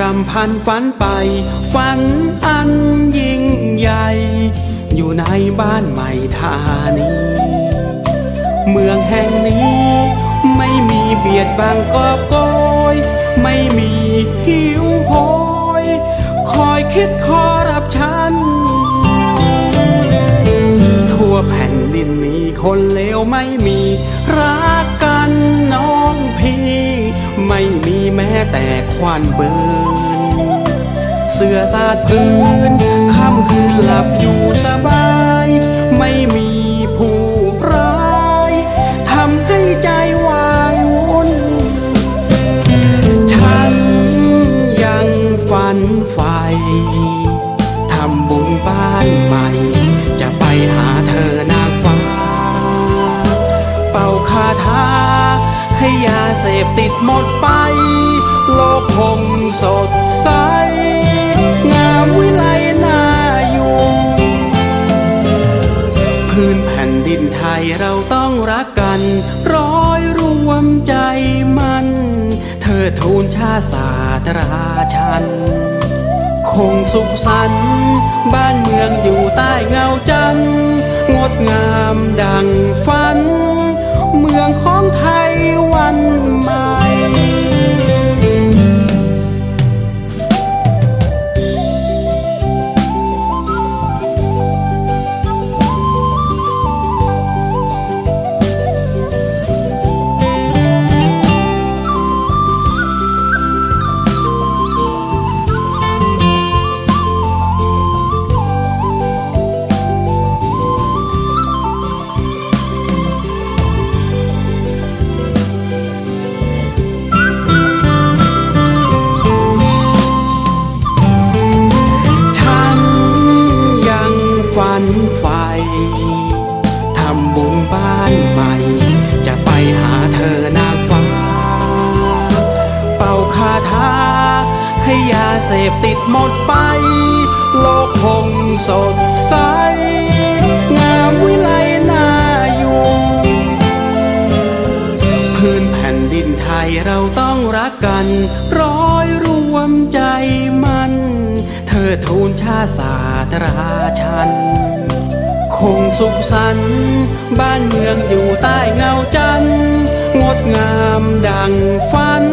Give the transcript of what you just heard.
รำพันฝันไป ฝันอันยิ่งใหญ่ อยู่ในบ้านใหม่ธานีเมืองแห่งนี้ ไม่มีเบียดบังกอบโกย ไม่มีหิวโหย คอยคิดคอรับฉัน ทั่วแผ่นดินนี้คนเลวไม่มีรักกันน้องพี่ ไม่มีแม้แต่ควันเบินเสื้อสาดพื้นค่ำคืนหลับอยู่สบาย พติดหมดไป โลกคงสดใส งามวิไลน่าอยู่ พื้นแผ่นดินไทยเราต้องรักกัน ร้อยรวมใจมัน เธอทูลชาติศาสตราชัน คงสุขสันต์บ้านเมืองอยู่ใต้เงาจันทร์งดงามดังฝัน ให้ยาเสพติดหมดไป โลกคงสดใส งามวิไลน่าอยู่ พื้นแผ่นดินไทยเราต้องรักกัน ร้อยรวมใจมัน เธอทูลชาติศาสตราชัน คงสุขสันต์บ้านเมืองอยู่ใต้เงาจันทร์งดงามดังฝัน